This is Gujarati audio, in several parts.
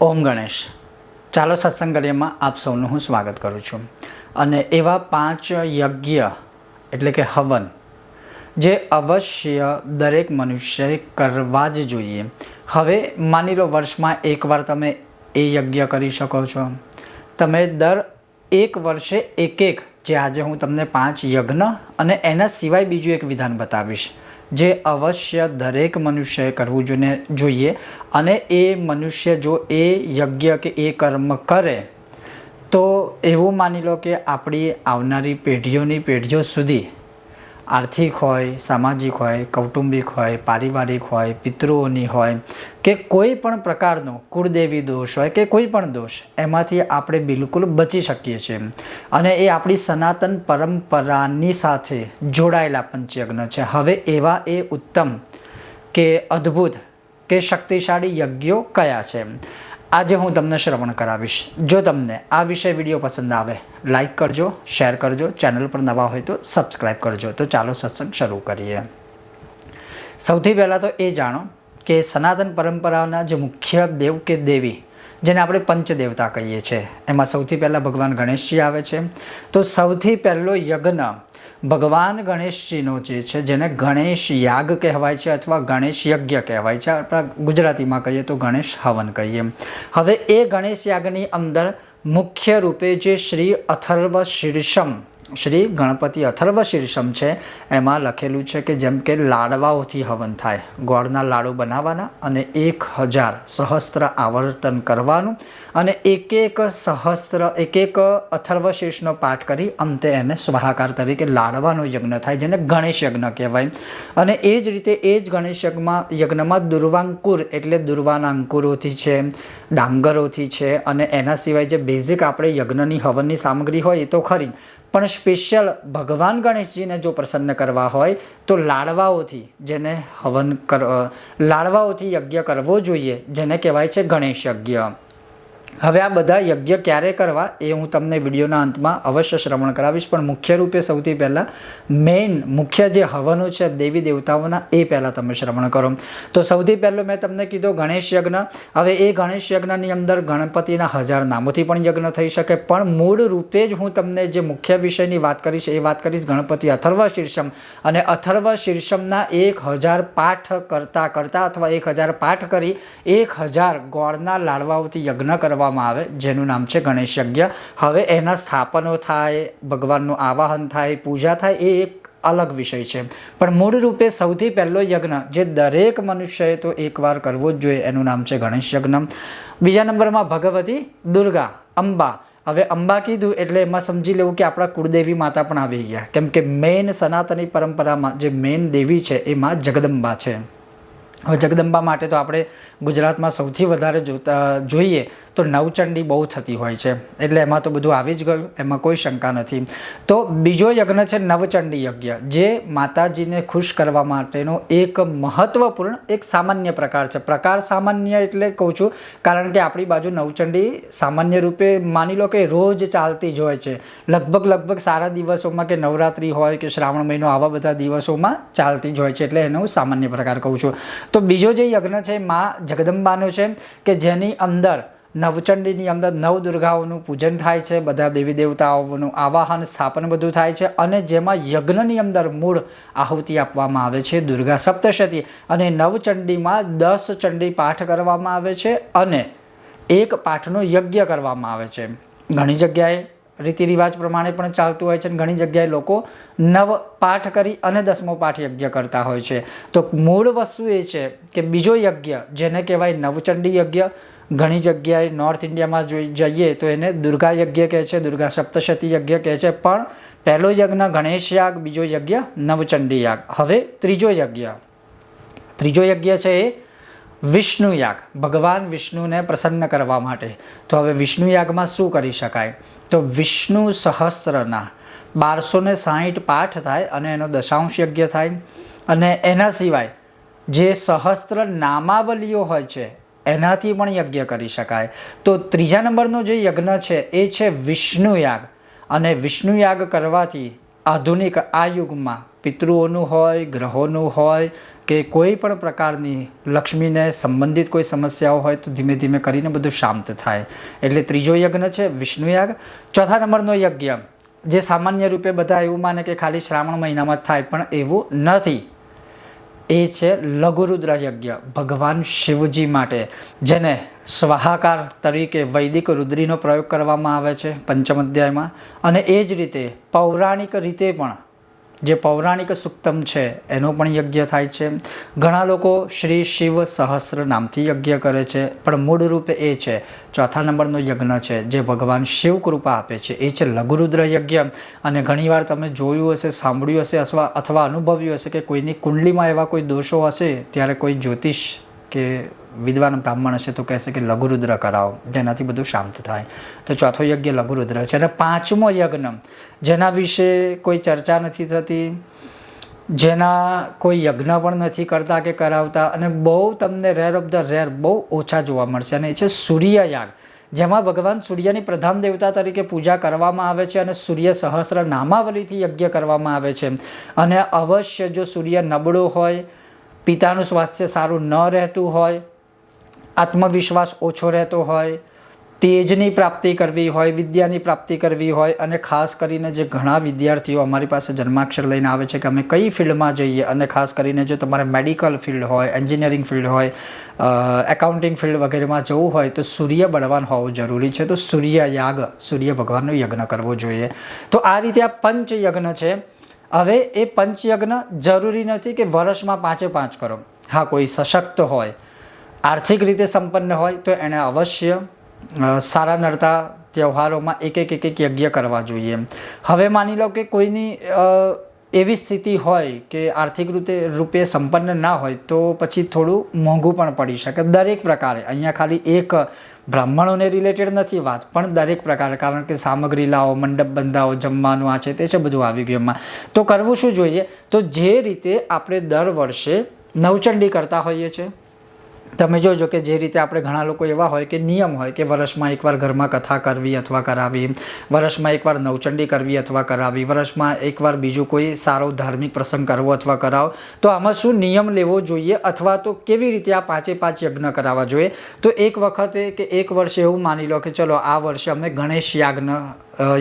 ઓમ ગણેશ. ચાલો સત્સંગ કાર્યમાં આપ સૌનું હું સ્વાગત કરું છું. અને એવા પાંચ યજ્ઞ, એટલે કે હવન, જે અવશ્ય દરેક મનુષ્યએ કરવા જ જોઈએ. હવે માની લો વર્ષમાં એકવાર તમે એ યજ્ઞ કરી શકો છો. તમે દર એક વર્ષે એક એક, જે આજે હું તમને પાંચ યજ્ઞ અને એના સિવાય બીજું એક વિધાન બતાવીશ. જે અવશ્ય દરેક મનુષ્યએ કરવું જોઈએ જોઈએ અને એ મનુષ્ય જો એ યજ્ઞ કે એ કર્મ કરે, તો એવું માની લો કે આપણી આવનારી પેઢીઓની પેઢીઓ સુધી આર્થિક હોય, સામાજિક હોય, કૌટુંબિક હોય, પારિવારિક હોય, પિતૃઓની હોય, કે કોઈ પણ પ્રકારનો કુળદેવી દોષ હોય કે કોઈ પણ દોષ, એમાંથી આપણે બિલકુલ બચી શકીએ છીએ. અને એ આપણી સનાતન પરંપરાની સાથે જોડાયેલા પંચયજ્ઞ છે. હવે એવા એ ઉત્તમ કે અદ્ભુત કે શક્તિશાળી યજ્ઞો કયા છે? આજે હું તમને શ્રવણ કરાવીશ. જો તમને આ વિષય વીડિયો પસંદ આવે લાઈક કરજો શેર કરજો ચેનલ પર નવા હોય તો સબસ્ક્રાઈબ કરજો. તો ચાલો સત્સંગ શરૂ કરીએ. સૌથી પહેલાં તો એ જાણો કે સનાતન પરંપરાના જે મુખ્ય દેવ કે દેવી, જેને આપણે પંચદેવતા કહીએ છીએ, એમાં સૌથી પહેલાં ભગવાન ગણેશજી આવે છે. તો સૌથી પહેલો યજ્ઞ ભગવાન ગણેશજીનો જે છે, જેને ગણેશ યાગ કહેવાય છે અથવા ગણેશ યજ્ઞ કહેવાય છે, આપણા ગુજરાતીમાં કહીએ તો ગણેશ હવન કહીએ. હવે એ ગણેશ યાગની અંદર મુખ્ય રૂપે જે શ્રી અથર્વ શીર્ષમ શ્રી ગણપતિ અથર્વ શીર્ષમ છે. એમાં લખેલું છે કે જેમ કે લાડવાઓથી હવન થાય. ગોળના લાડુ બનાવવાના અને એક હજાર સહસ્ત્ર આવર્તન કરવાનું અને એક એક સહસ્ત્ર, એક એક અથર્વ શીર્ષનો પાઠ કરી અંતે એને સ્વાહાકાર તરીકે લાડવાનો યજ્ઞ થાય, જેને ગણેશ યજ્ઞ કહેવાય. અને એ જ રીતે એ જ ગણેશ યજ્ઞમાં યજ્ઞમાં દુર્વાંકુર એટલે દુર્વાના અંકુરોથી છે, ડાંગરોથી છે અને એના સિવાય જે બેઝિક આપણે યજ્ઞની, હવનની સામગ્રી હોય એ તો ખરી. પણ સ્પેશિયલ ભગવાન ગણેશજીને જો પ્રસન્ન કરવા હોય, તો લાડવાઓથી જેને હવન કર લાડવાઓથી યજ્ઞ કરવો જોઈએ, જેને કહેવાય છે ગણેશ યજ્ઞ. હવે આ બધા યજ્ઞ ક્યારે કરવા એ હું તમને વિડીયોના અંતમાં અવશ્ય શ્રવણ કરાવીશ. પણ મુખ્ય રૂપે સૌથી પહેલાં મેઇન મુખ્ય જે હવનો છે દેવી દેવતાઓના એ પહેલાં તમે શ્રવણ કરો. તો સૌથી પહેલો મેં તમને કીધો ગણેશ યજ્ઞ. હવે એ ગણેશ યજ્ઞની અંદર ગણપતિના હજાર નામોથી પણ યજ્ઞ થઈ શકે. પણ મૂળ રૂપે જ હું તમને જે મુખ્ય વિષયની વાત કરીશ, એ વાત કરીશ ગણપતિ અથર્વ શીર્ષમ. અને અથર્વ શીર્ષમના એક હજાર પાઠ કરતા કરતાં અથવા એક હજાર પાઠ કરી એક હજાર ગોળના લાડવાઓથી યજ્ઞ કરવા કરવામાં આવે, જેનું નામ છે ગણેશ યજ્ઞ. હવે એના સ્થાપનો થાય, ભગવાનનું આવાહન થાય, પૂજા થાય, એ એક અલગ વિષય છે. પણ મૂળ રૂપે સૌથી પહેલો યજ્ઞ, જે દરેક મનુષ્યએ તો એકવાર કરવો જ જોઈએ, એનું નામ છે ગણેશ યજ્ઞ. બીજા નંબરમાં ભગવતી દુર્ગા, અંબા. હવે અંબા કીધું એટલે એમાં સમજી લેવું કે આપણા કુળદેવી માતા પણ આવી ગયા. કેમ કે મેઇન સનાતની પરંપરામાં જે મેઇન દેવી છે એમાં જગદંબા છે. હવે જગદંબા માટે તો આપણે ગુજરાતમાં સૌથી વધારે જોતા, જોઈએ તો નવચંડી બહુ થતી હોય છે. એટલે એમાં તો બધું આવી જ ગયું, એમાં કોઈ શંકા નથી. તો બીજો યજ્ઞ છે નવચંડી યજ્ઞ, જે માતાજીને ખુશ કરવા માટેનો એક મહત્વપૂર્ણ, એક સામાન્ય પ્રકાર છે. પ્રકાર સામાન્ય એટલે કહું છું, કારણ કે આપણી બાજુ નવચંડી સામાન્ય રૂપે માની લો કે રોજ ચાલતી જ હોય છે. લગભગ લગભગ સારા દિવસોમાં કે નવરાત્રિ હોય કે શ્રાવણ મહિનો, આવા બધા દિવસોમાં ચાલતી જ હોય છે. એટલે એનો સામાન્ય પ્રકાર કહું છું. તો બીજો જે યજ્ઞ છે મા જગદંબાનો છે, કે જેની અંદર નવચંડીની અંદર નવ દુર્ગાઓનું પૂજન થાય છે, બધા દેવી દેવતાઓનું આવાહન, સ્થાપન બધું થાય છે અને જેમાં યજ્ઞની અંદર મૂળ આહુતિ આપવામાં આવે છે, દુર્ગા સપ્તશતી. અને નવચંડીમાં દસ ચંડી પાઠ કરવામાં આવે છે અને એક પાઠનો યજ્ઞ કરવામાં આવે છે. ઘણી જગ્યાએ રીતિ રિવાજ પ્રમાણે પણ ચાલતું હોય છે અને ઘણી જગ્યાએ લોકો નવ પાઠ કરી અને દસમો પાઠ યજ્ઞ કરતા હોય છે. તો મૂળ વસ્તુ એ છે કે બીજો યજ્ઞ, જેને કહેવાય નવચંડી યજ્ઞ, ઘણી જગ્યાએ નોર્થ ઇન્ડિયામાં જોઈ જઈએ તો એને દુર્ગા યજ્ઞ કહે છે, દુર્ગા સપ્તશતી યજ્ઞ કહે છે. પણ પહેલો યજ્ઞ ગણેશ યાગ, બીજો યજ્ઞ નવચંડી યાગ. હવે ત્રીજો યજ્ઞ. ત્રીજો યજ્ઞ છે એ વિષ્ણુ યાગ, ભગવાન વિષ્ણુને પ્રસન્ન કરવા માટે. તો હવે વિષ્ણુ યાગમાં શું કરી શકાય? તો વિષ્ણુ સહસ્ત્રના બારસો ને સાહીઠ પાઠ થાય અને એનો દશાંશ યજ્ઞ થાય અને એના સિવાય જે સહસ્ત્ર નામાવલીઓ હોય છે, એનાથી પણ યજ્ઞ કરી શકાય. તો ત્રીજા નંબરનો જે યજ્ઞ છે, એ છે વિષ્ણુયાગ અને વિષ્ણુયાગ કરવાથી આધુનિક આ યુગમાં પિતૃઓનું હોય, ગ્રહોનું હોય કે કોઈ પણ પ્રકારની લક્ષ્મીને સંબંધિત કોઈ સમસ્યાઓ હોય તો ધીમે ધીમે કરીને બધું શાંત થાય. એટલે ત્રીજો યજ્ઞ છે, વિષ્ણુ યાગ. ચોથા નંબરનો યજ્ઞ. જે સામાન્ય રૂપે બધા એવું માને કે ખાલી શ્રાવણ મહિનામાં થાય, પણ એવું નથી. એ છે લઘુરુદ્ર યજ્ઞ, ભગવાન શિવજી માટે, જેને સ્વાહાકાર તરીકે વૈદિક રુદ્રીનો પ્રયોગ કરવામાં આવે છે, પંચમ અધ્યાયમાં. અને એ જ રીતે પૌરાણિક રીતે પણ જે પૌરાણિક સુક્તમ છે, એનો પણ યજ્ઞ થાય છે. ઘણા લોકો શ્રી શિવ સહસ્ત્ર નામથી યજ્ઞ કરે છે, પણ મૂળ રૂપે એ છે, ચોથા નંબરનો યજ્ઞ છે, જે ભગવાન શિવ કૃપા આપે છે. એ છે લઘુરુદ્ર યજ્ઞ. અને ઘણીવાર તમે જોયું હશે, સાંભળ્યું હશે, અથવા અથવા અનુભવ્યું હશે કે કોઈની કુંડલીમાં એવા કોઈ દોષો હશે, ત્યારે કોઈ જ્યોતિષ કે વિદ્વાન બ્રાહ્મણ હશે તો કહેશે કે લઘુરુદ્ર કરાવો, જેનાથી બધું શાંત થાય. તો ચોથો યજ્ઞ લઘુરુદ્ર છે અને પાંચમો યજ્ઞ, જેના વિશે કોઈ ચર્ચા નથી થતી, જેના કોઈ યજ્ઞ પણ નથી કરતા કે કરાવતા, અને બહુ તમને રેર ઓફ ધ રેર બહુ ઓછા જોવા મળશે. અને એ છે સૂર્યયાગ, જેમાં ભગવાન સૂર્યની પ્રધાન દેવતા તરીકે પૂજા કરવામાં આવે છે અને સૂર્ય સહસ્ત્ર નામાવલીથી યજ્ઞ કરવામાં આવે છે. અને અવશ્ય જો સૂર્ય નબળો હોય, પિતાનું સ્વાસ્થ્ય સારું ન રહેતું હોય આત્મવિશ્વાસ ઓછો રહેતો હોય, તેજની પ્રાપ્તિ કરવી હોય, વિદ્યાની પ્રાપ્તિ કરવી હોય અને ખાસ કરીને જે ઘણા વિદ્યાર્થીઓ અમારી પાસે જન્માક્ષર લઈને આવે છે કે અમે કઈ ફિલ્ડમાં જઈએ અને ખાસ કરીને જો તમારે મેડિકલ ફિલ્ડ હોય, એન્જિનિયરિંગ ફિલ્ડ હોય એકાઉન્ટિંગ ફિલ્ડ વગેરેમાં જવું હોય તો સૂર્ય બળવાન હોવું જરૂરી છે. તો સૂર્ય યાગ, સૂર્ય ભગવાનનો યજ્ઞ કરવો જોઈએ. તો આ રીતે આ પંચયજ્ઞ છે. હવે એ પંચયજ્ઞ જરૂરી નથી કે વર્ષમાં પાંચે પાંચ કરો. હા, કોઈ સશક્ત હોય આર્થિક રીતે સંપન્ન હોય તો એને અવશ્ય સારા નડતા તહેવારોમાં એક એક એક એક યજ્ઞ કરવા જોઈએ. હવે માની લો કે કોઈની એવી સ્થિતિ હોય કે આર્થિક રીતે, રૂપે સંપન્ન ના હોય તો પછી થોડું મોંઘું પણ પડી શકે. દરેક પ્રકારે, અહીંયા ખાલી એક બ્રાહ્મણોને રિલેટેડ નથી વાત, પણ દરેક પ્રકારે, કારણ કે સામગ્રી લાવો, મંડપ બંધાવો, જમવાનું, આ છે તે છે બધું આવી ગયું એમાં. તો કરવું શું જોઈએ? તો જે રીતે આપણે દર વર્ષે નવચંડી કરતા હોઈએ છીએ તમે જોજો કે જે રીતે આપણે ઘણા લોકો એવા હોય કે નિયમ હોય કે વર્ષમાં એકવાર ઘરમાં કથા કરવી અથવા કરાવી, વર્ષમાં એકવાર નવચંડી કરવી અથવા કરાવી, વર્ષમાં એકવાર બીજું કોઈ સારો ધાર્મિક પ્રસંગ કરવો અથવા કરાવો, તો આમાં શું નિયમ લેવો જોઈએ અથવા તો કેવી રીતે આ પાંચે પાંચ યજ્ઞ કરાવવા જોઈએ? તો એક વખતે કે એક વર્ષે એવું માની લો કે ચલો આ વર્ષે અમે ગણેશ યાજ્ઞ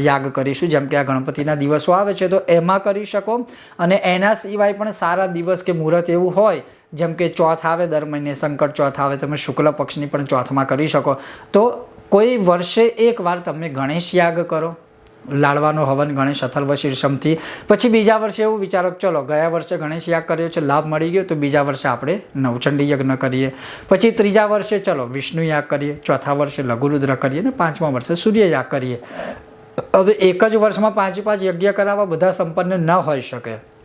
યાગ કરીશું, જેમ કે આ ગણપતિના દિવસો આવે છે, તો એમાં કરી શકો અને એના સિવાય પણ સારા દિવસ કે મુહૂર્ત એવું હોય જેમ કે ચોથ આવે દર મહિને, સંકટ ચોથ આવે, તમે શુક્લ પક્ષની પણ ચોથમાં કરી શકો. તો કોઈ વર્ષે એકવાર તમે ગણેશ યાગ કરો. લાડવાનો હવન ગણેશ અથર્વ શીર્ષમથી પછી બીજા વર્ષે એવું વિચારો ચલો, ગયા વર્ષે ગણેશ યાગ કર્યો છે, લાભ મળી ગયો, તો બીજા વર્ષે આપણે નવચંડી યજ્ઞ કરીએ. પછી ત્રીજા વર્ષે ચલો, વિષ્ણુ યાગ કરીએ, ચોથા વર્ષે લઘુરુદ્ર કરીએ ને પાંચમા વર્ષે સૂર્ય યાગ કરીએ. હવે એક જ વર્ષમાં પાંચ પાંચ યજ્ઞ કરાવવા બધા સંપન્ન ન હોઈ શકે.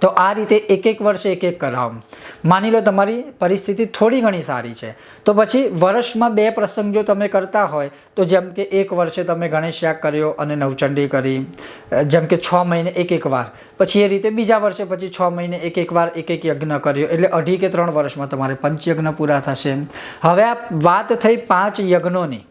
તો આ રીતે એક એક વર્ષે એક એક કરાવો. માની લો તમારી પરિસ્થિતિ થોડી ઘણી સારી છે. તો પછી વર્ષમાં બે પ્રસંગ જો તમે કરતા હોય, તો જેમ કે એક વર્ષે તમે ગણેશ યાગ કર્યો અને નવચંડી કરી જેમ કે છ મહિને એક એક વાર. પછી એ રીતે બીજા વર્ષે પછી છ મહિને એક એક વાર એક એક યજ્ઞ કર્યો. એટલે અઢી કે ત્રણ વર્ષમાં તમારે પંચયજ્ઞ પૂરા થશે. હવે આ વાત થઈ પાંચ યજ્ઞોની.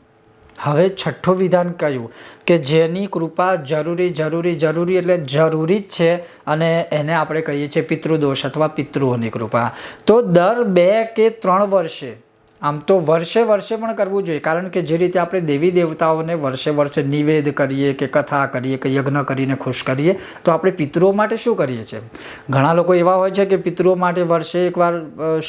હવે છઠ્ઠું વિધાન કહ્યું કે જેની કૃપા જરૂરી જરૂરી જરૂરી એટલે જરૂરી જ છે અને એને આપણે કહીએ છીએ પિતૃદોષ અથવા પિતૃઓની કૃપા. તો દર બે કે ત્રણ વર્ષે આમ તો વર્ષે વર્ષે પણ કરવું જોઈએ. કારણ કે જે રીતે આપણે દેવી દેવતાઓને વર્ષે વર્ષે નિવેદ કરીએ કે કથા કરીએ કે યજ્ઞ કરીને ખુશ કરીએ, તો આપણે પિતૃઓ માટે શું કરીએ છીએ? ઘણા લોકો એવા હોય છે કે પિતૃઓ માટે વર્ષે એકવાર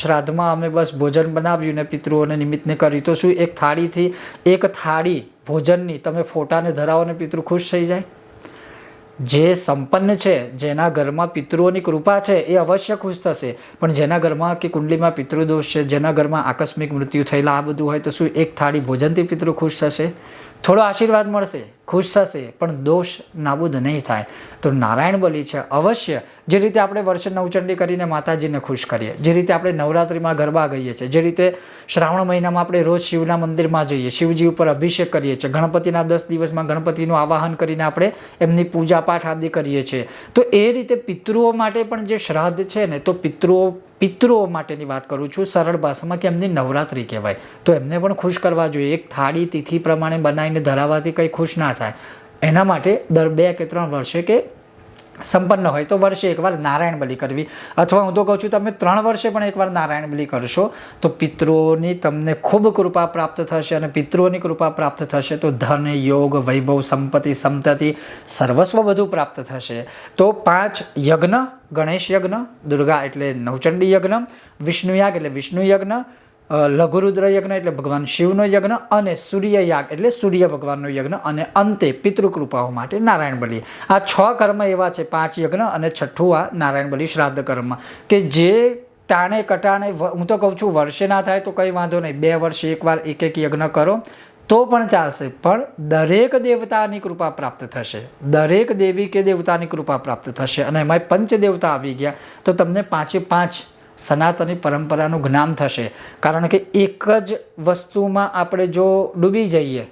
શ્રાદ્ધમાં અમે બસ ભોજન બનાવ્યું ને પિતૃઓને નિમિત્તને કરી તો શું એક થાળીથી એક થાળી ભોજનની તમે ફોટાને ધરાવો ને પિતૃ ખુશ થઈ જાય? જે સંપન્ન છે, જેના ઘરમાં પિતૃઓની કૃપા છે, એ અવશ્ય ખુશ થશે. પણ જેના ઘરમાં કે કુંડલીમાં પિતૃદોષ છે, જેના ઘરમાં આકસ્મિક મૃત્યુ થયેલા આ બધું હોય તો શું એક થાળી ભોજનથી પિતૃ ખુશ થશે? થોડો આશીર્વાદ મળશે. ખુશ થશે, પણ દોષ નાબૂદ નહીં થાય. તો નારાયણ બલિ છે, અવશ્ય, જે રીતે આપણે વર્ષે નવચંડી કરીને માતાજીને ખુશ કરીએ, જે રીતે આપણે નવરાત્રિમાં ગરબા ગઈએ છીએ, જે રીતે શ્રાવણ મહિનામાં આપણે રોજ શિવના મંદિરમાં જઈએ, શિવજી ઉપર અભિષેક કરીએ છીએ, ગણપતિના દસ દિવસમાં ગણપતિનું આવાહન કરીને આપણે એમની પૂજા પાઠ આદિ કરીએ છીએ. તો એ રીતે પિતૃઓ માટે પણ જે શ્રાદ્ધ છે ને, તો પિતૃઓ પિતૃઓ માટેની વાત કરું છું, સરળ ભાષામાં કે એમની નવરાત્રિ કહેવાય. તો એમને પણ ખુશ કરવા જોઈએ. એક થાળી તિથિ પ્રમાણે બનાવીને ધરાવવાથી કંઈ ખુશ ના થાય. એના માટે દર બે કે ત્રણ વર્ષે કે સંપન્ન હોય. તો વર્ષે એકવાર નારાયણ બલિ કરવી. અથવા હું તો કહું છું, તમે ત્રણ વર્ષે પણ એકવાર નારાયણ બલિ કરશો, તો પિતૃઓની તમને ખૂબ કૃપા પ્રાપ્ત થશે અને પિતૃઓની કૃપા પ્રાપ્ત થશે તો ધન, યોગ, વૈભવ, સંપત્તિ, સંતતિ સર્વસ્વ બધું પ્રાપ્ત થશે. તો પાંચ યજ્ઞ, ગણેશ યજ્ઞ, દુર્ગા એટલે નવચંડી યજ્ઞ, વિષ્ણુ યાગ એટલે વિષ્ણુ યજ્ઞ લઘુરુદ્ર યજ્ઞ એટલે ભગવાન શિવનો યજ્ઞ અને સૂર્ય યાગ એટલે સૂર્ય ભગવાનનો યજ્ઞ અને અંતે પિતૃકૃપાઓ માટે નારાયણ બલિ. આ છ કર્મ એવા છે, પાંચ યજ્ઞ અને છઠ્ઠું આ નારાયણ બલિ શ્રાદ્ધ કર્મ. કે જે ટાણે કટાણે હું તો કહું છું, વર્ષે ના થાય તો કંઈ વાંધો નહીં. બે વર્ષે એકવાર એક એક યજ્ઞ કરો, તો પણ ચાલશે. પણ દરેક દેવતાની કૃપા પ્રાપ્ત થશે. દરેક દેવી કે દેવતાની કૃપા પ્રાપ્ત થશે. અને એમાં પંચ દેવતા આવી ગયા. તો તમને પાંચે પાંચ સનાતની પરંપરાનું જ્ઞાન થશે. કારણ કે એક જ વસ્તુમાં આપણે જો ડૂબી જઈએ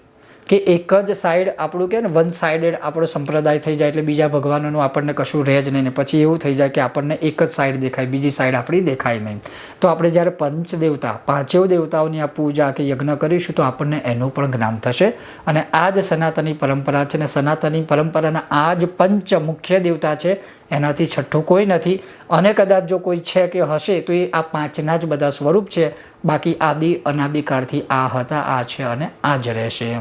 કે એક જ સાઈડ આપણું કે ને વન સાઇડેડ આપણો સંપ્રદાય થઈ જાય એટલે બીજા ભગવાનોનું આપણને કશું રહે જ નહીં ને પછી એવું થઈ જાય કે આપણને એક જ સાઈડ દેખાય, બીજી સાઈડ આપણી દેખાય નહીં. તો આપણે જ્યારે પંચ દેવતા પાંચેવ દેવતાઓની આ પૂજા કે યજ્ઞ કરીશું તો આપણને એનું પણ જ્ઞાન થશે. અને આ જ સનાતની પરંપરા છે ને સનાતની પરંપરાના આ જ પંચ મુખ્ય દેવતા છે, એનાથી છઠ્ઠું કોઈ નથી. અને કદાચ જો કોઈ છે કે હશે તો એ આ પાંચના જ બધા સ્વરૂપ છે. બાકી આદિ અનાદિકાળથી આ હતા, આ છે અને આ જ રહેશે.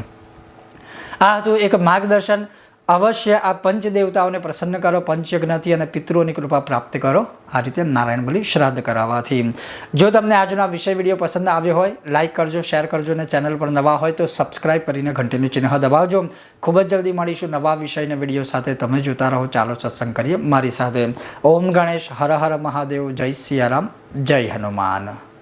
આ હતું એક માર્ગદર્શન. અવશ્ય આ પંચ દેવતાઓને પ્રસન્ન કરો, પંચયજ્ઞથી અને પિતૃઓની કૃપા પ્રાપ્ત કરો. આ રીતે નારાયણ બલિ શ્રાદ્ધ કરાવવાથી જો તમને આજનો આ વિષય વીડિયો પસંદ આવ્યો હોય લાઇક કરજો, શેર કરજો અને ચેનલ પર નવા હોય તો સબસ્ક્રાઇબ કરીને ઘંટીનું ચિહ્ન દબાવજો. ખૂબ જ જલ્દી મળીશું નવા વિષયના વીડિયો સાથે. તમે જોતા રહો. ચાલો સત્સંગ કરીએ મારી સાથે. ઓમ ગણેશ હર હર મહાદેવ. જય સિયારામ. જય હનુમાન.